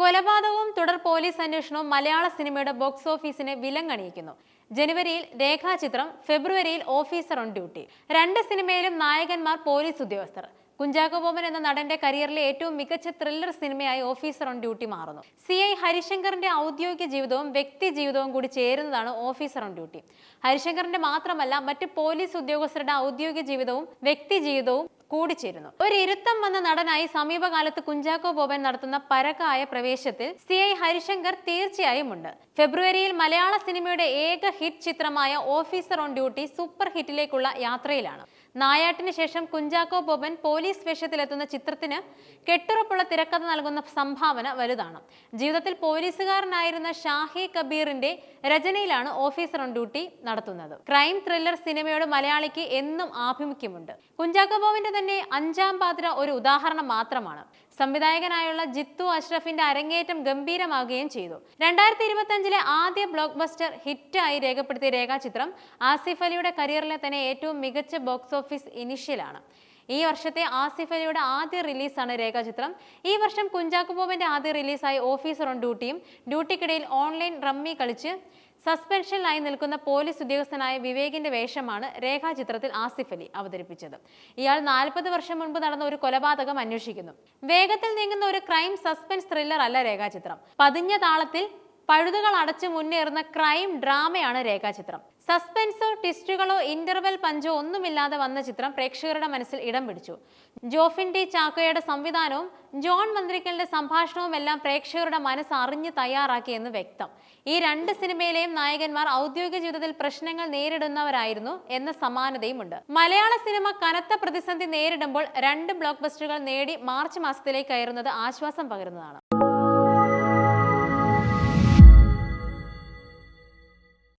കൊലപാതകവും തുടർ പോലീസ് അന്വേഷണവും മലയാള സിനിമയുടെ ബോക്സ് ഓഫീസിനെ വിലങ്ങണിയിക്കുന്നു. ജനുവരിയിൽ രേഖാചിത്രം ഫെബ്രുവരിയിൽ ഓഫീസർ ഓൺ ഡ്യൂട്ടി. രണ്ട് സിനിമയിലും നായകന്മാർ പോലീസ് ഉദ്യോഗസ്ഥർ. കുഞ്ചാക്കോ എന്ന നടന്റെ കരിയറിലെ ഏറ്റവും മികച്ച ത്രില്ലർ സിനിമയായി ഓഫീസർ ഓൺ ഡ്യൂട്ടി മാറുന്നു. സി ഐ ഹരിശങ്കറിന്റെ ഔദ്യോഗിക ജീവിതവും വ്യക്തി ജീവിതവും കൂടി ചേരുന്നതാണ് ഓഫീസർ ഓൺ ഡ്യൂട്ടി. ഹരിശങ്കറിന്റെ മാത്രമല്ല മറ്റ് പോലീസ് ഉദ്യോഗസ്ഥരുടെ ഔദ്യോഗിക ജീവിതവും വ്യക്തി ജീവിതവും കൂടിച്ചേരുന്നു. ഒരു ഇരുത്തം വന്ന നടനായി സമീപകാലത്ത് കുഞ്ചാക്കോ ബോബൻ നടത്തുന്ന പരകായ പ്രവേശത്തിൽ സി ഐ ഹരിശങ്കർ തീർച്ചയായും ഉണ്ട് ഫെബ്രുവരിയിൽ മലയാള സിനിമയുടെ ഏക ഹിറ്റ് ചിത്രമായ ഓഫീസർ ഓൺ ഡ്യൂട്ടി സൂപ്പർ ഹിറ്റിലേക്കുള്ള യാത്രയിലാണ്. നായാട്ടിന് ശേഷം കുഞ്ചാക്കോ ബോബൻ പോലീസ് വേഷത്തിലെത്തുന്ന ചിത്രത്തിന് കെട്ടുറപ്പുള്ള തിരക്കഥ നൽകുന്ന സംഭാവന വലുതാണ്. ജീവിതത്തിൽ പോലീസുകാരനായിരുന്ന ഷാഹി കബീറിന്റെ രചനയിലാണ് ഓഫീസർ ഓൺ ഡ്യൂട്ടി നടത്തുന്നത്. ക്രൈം ത്രില്ലർ സിനിമയോട് മലയാളിക്ക് എന്നും ആഭിമുഖ്യമുണ്ട്. കുഞ്ചാക്കോബോവിന്റെ തന്നെ അഞ്ചാം പാത്ര ഒരു ഉദാഹരണം മാത്രമാണ്. സംവിധായകനായുള്ള ജിത്തു അഷ്റഫിന്റെ അരങ്ങേറ്റം ഗംഭീരമാകുകയും ചെയ്തു. രണ്ടായിരത്തി ഇരുപത്തി അഞ്ചിലെ ആദ്യ ബ്ലോക്ക് ബസ്റ്റർ ഹിറ്റായി രേഖപ്പെടുത്തിയ രേഖാചിത്രം ആസിഫ് അലിയുടെ കരിയറിലെ തന്നെ ഏറ്റവും മികച്ച ബോക്സ് ഓഫീസ് ഇനിഷ്യലാണ്. ഈ വർഷത്തെ ആസിഫ് അലിയുടെ ആദ്യ റിലീസാണ് രേഖാചിത്രം. ഈ വർഷം കുഞ്ചാക്കോ ബോബന്റെ ആദ്യ റിലീസായി ഓഫീസർ ഓൺ ഡ്യൂട്ടിയും ഡ്യൂട്ടിക്കിടയിൽ ഓൺലൈൻ റമ്മി കളിച്ച് സസ്പെൻഷനിലായി നിൽക്കുന്ന പോലീസ് ഉദ്യോഗസ്ഥനായ വിവേകിന്റെ വേഷമാണ് രേഖാചിത്രത്തിൽ ആസിഫ് അലി അവതരിപ്പിച്ചത്. ഇയാൾ നാൽപ്പത് വർഷം മുൻപ് നടന്ന ഒരു കൊലപാതകം അന്വേഷിക്കുന്നു. വേഗത്തിൽ നീങ്ങുന്ന ഒരു ക്രൈം സസ്പെൻസ് ത്രില്ലർ അല്ല രേഖാചിത്രം. പതിഞ്ഞ താളത്തിൽ പഴുതുകൾ അടച്ചു മുന്നേറുന്ന ക്രൈം ഡ്രാമയാണ് രേഖാചിത്രം. സസ്പെൻസോ ട്വിസ്റ്റുകളോ ഇന്റർവെൽ പഞ്ചോ ഒന്നുമില്ലാതെ വന്ന ചിത്രം പ്രേക്ഷകരുടെ മനസ്സിൽ ഇടം പിടിച്ചു. ജോഫിൻ ചാക്കോയുടെ സംവിധാനവും ജോൺ മന്ത്രിക്കലിന്റെ സംഭാഷണവും എല്ലാം പ്രേക്ഷകരുടെ മനസ്സ് അറിഞ്ഞ് തയ്യാറാക്കിയെന്ന് വ്യക്തം. ഈ രണ്ട് സിനിമയിലെയും നായകന്മാർ ഔദ്യോഗിക ജീവിതത്തിൽ പ്രശ്നങ്ങൾ നേരിടുന്നവരായിരുന്നു എന്ന സമാനതയുമുണ്ട്. മലയാള സിനിമ കനത്ത പ്രതിസന്ധി നേരിടുമ്പോൾ രണ്ട് ബ്ലോക്ക് ബസ്റ്ററുകൾ നേടി മാർച്ച് മാസത്തിലേക്ക് കയറുന്നത് ആശ്വാസം പകരുന്നതാണ്.